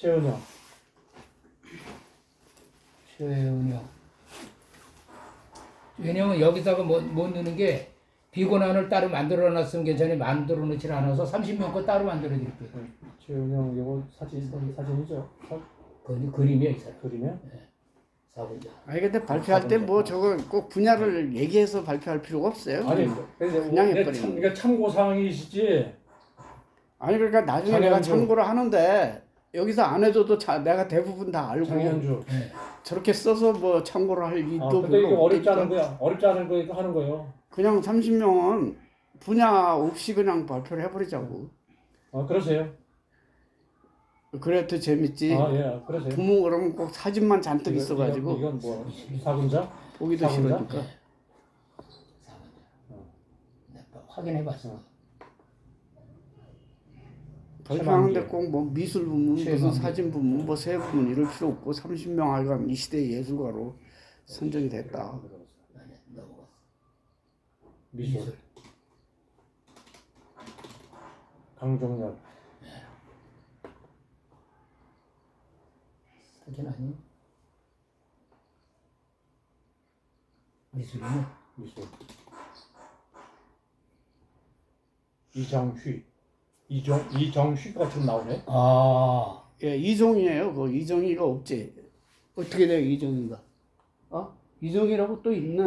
최은영. 최은영. 왜냐면 여기다가 못, 못 넣는 게 비고난을 따로 만들어 놨으면 괜찮이 만들어 놓질 않아서 30명 거 따로 만들어 드릴게요. 네. 최은영 이거 사진 사진이죠? 사, 그 그림이야 이 사람. 그림이야? 사본자. 아니 근데 발표할 때 뭐 저거 꼭 분야를 얘기해서 발표할 필요가 없어요. 아니 그냥 참, 이게 참고 사항이시지. 아니 그러니까 나중에. 내가 참고를 하는데 여기서 안 해줘도 자, 내가 대부분 다 알고 장현주. 네. 저렇게 써서 뭐 참고를 할 아, 일도 근데 이게 별로 어렵지 않은 없겠죠. 거야. 어렵지 않은 거 이거 하는 거예요. 그냥 30명은 분야 없이 그냥 발표를 해버리자고. 아 그러세요. 그래 더 재밌지. 아 예, 그러세요. 부모 그러면 꼭 사진만 잔뜩 이거- 있어가지고 이건, 이건 뭐 사군자? 보기도 사군자? 싫으니까. 사본자. 내가 네, 확인해 봤어. 최만기. 꼭뭐 미술 부문, 무슨. 사진 부문, 뭐세 부문 이럴 필요 없고 30명 하여간 이 시대 예술가로 선정이 됐다. 미술. 강종렬. 사진 아니? 미술이네. 미술. 이정휘. 이정 이정휘가 좀 나오네. 아, 예, 이종이에요. 그 이종이가 없지. 어떻게 돼 이종이가? 어? 이종이라고 또 있네.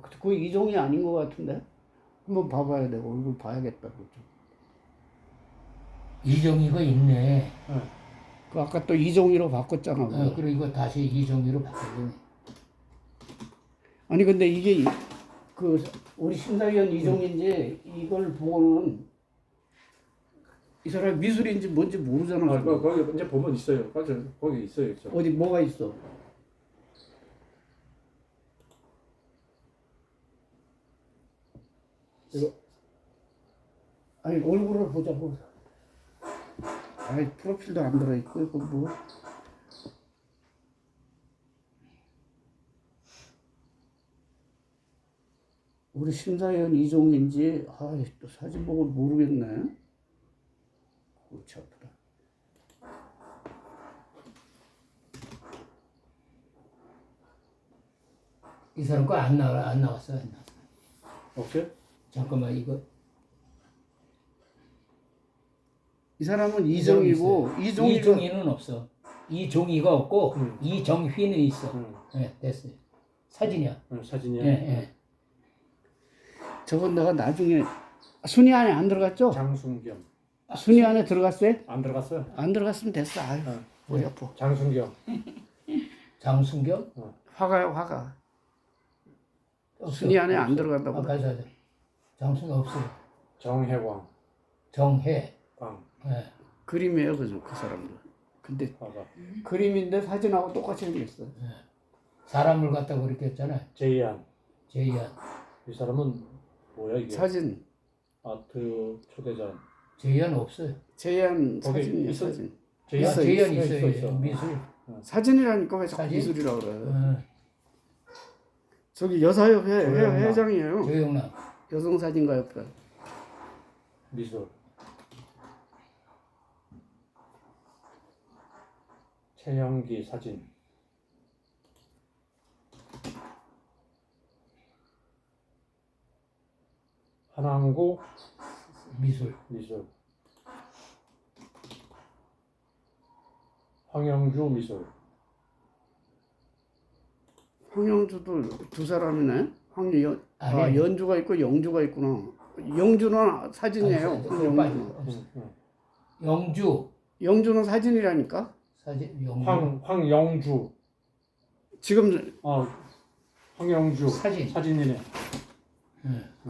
그, 그 이종이 아닌 것 같은데. 한번 봐봐야 돼. 얼굴 봐야겠다. 좀. 이정희가 있네. 그 아까 또 이종이로 바꿨잖아. 어, 그리고 이거 다시 이정희로 바꾸네. 아니 근데 이게 이- 그 우리 심사위원 이종인지 이걸 보고는 이 사람 미술인지 뭔지 모르잖아. 아, 지금. 거, 거기 이제 보면 있어요. 맞아, 거기 있어요, 있어. 어디 뭐가 있어? 이거 아니 얼굴을 보자고. 아니 프로필도 안 들어 있고 이거 뭐? 우리 심사위원 이종인지 아또 사진 보고 모르겠네. 골치 아프다. 이 사람 거 안 나와 안 나왔어 안 나왔어. 없어요? 잠깐만 이거 이 사람은 이종이고 이종이가 이종희는 없어. 이종희가 없고 음. 이정휘는 있어. 응, 예, 됐어요. 사진이야. 응, 사진이야. 예, 예. 저건 내가 나중에 순위 안에 안 들어갔죠? 장순겸 순위 안에 들어갔어요? 안 들어갔어요? 안 들어갔으면 됐어. 아유, 어. 머리 아파. 장순겸 장순경 화가요, 화가. 없어. 순위 안에 안 없어. 들어간다고. 아, 맞아, 맞아. 장순경 없어요. 정혜광 정해. 광 예. 그림이에요, 그, 그 사람도. 근데 화가 그림인데 사진하고 똑같이 생겼어. 사람을 갖다가 그렇게 했잖아. 제이안 제이안. 이 사람은 뭐야 이게? 사진. 아트 초대장 제이안 없어요. 제이안 거기 사진이에요, 있어? 사진. 제이안 있어, 제이안 있어, 있어요. 있어, 있어. 미술. 사진이라니까 왜 자꾸 사진? 미술이라 그래. 어, 저기 여사협 회. 회장이에요. 조영남. 여성사진가 옆에. 미술 최영기 사진 한항구 미술. 미술 황영주 미술 황영주도 두 사람이네. 황연, 아, 아니. 연주가 있고 영주가 있구나. 영주는 사진이에요. 아니, 황영주. 없어. 응, 응. 영주. 영주는 사진이라니까. 사진 영주. 황 황영주 지금 아 황영주 사진. 사진이네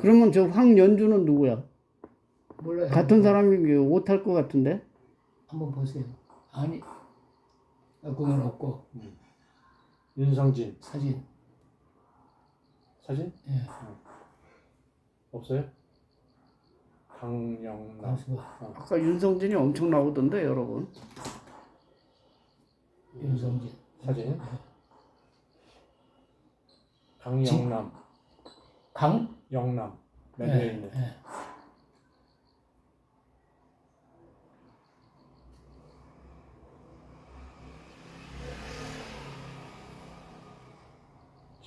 그러면 저 황연주는 누구야? 몰라요. 같은 사람이 못할 것 같은데? 한번 보세요. 아니. 아, 그건 없고 윤성진 사진. 사진 예. 없어요? 강영남 가수 봐. 아까 윤성진이 엄청 나오던데 여러분. 윤성진. 사진 강영남 강? 영남 맨 위에 있네 예.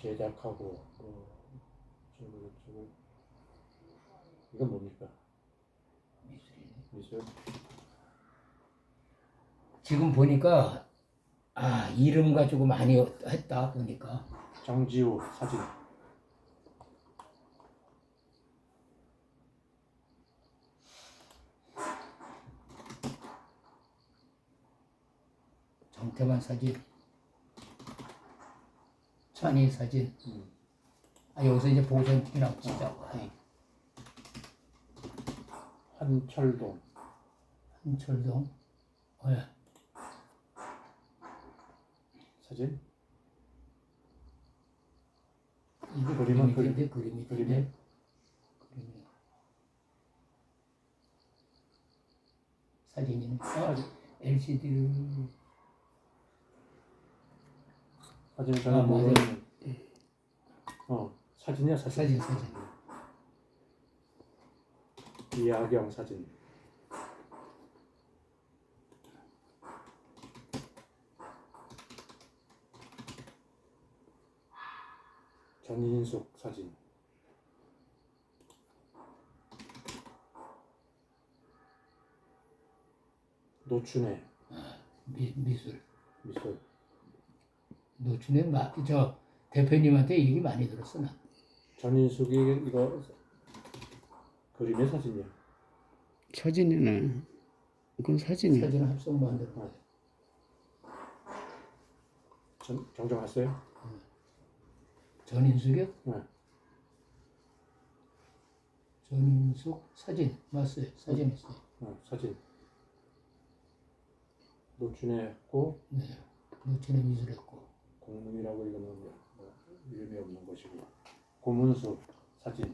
제작하고 뭐 저거 저거. 이건 뭡니까? 미술. 지금 보니까 아 이름 가지고 많이 했다 보니까. 장지호 사진. 정태만 사진, 찬이 사진. 음. 아 여기서 이제 보존이라고 치자고. 한철동 한철동. 어, 예. 사진 이게 그림은 그림인데 그림이 그림이? 그림이. 사진이네. 아, 사진 LCD를 사진 아, 저는 맞아요. 모르는 어 사진이야 사진 사진 사진. 이하경 사진 전인숙 사진 노춘의 미, 미술. 미술 노춘의 마, 저 대표님한테 얘기 많이 들었어 나. 전인숙이 이거 그림의 사진이야 사진이네. 그건 사진이야. 사진 합성 만들어. 전, 정정하세요? 전인숙이요? 네. 전인숙 사진 맞어요. 사진 있어요. 어, 사진 노춘의 했고 네. 노춘의 미술했고. 공문이라고 이거는 뭐, 뭐 없는 것이고 고문수 사진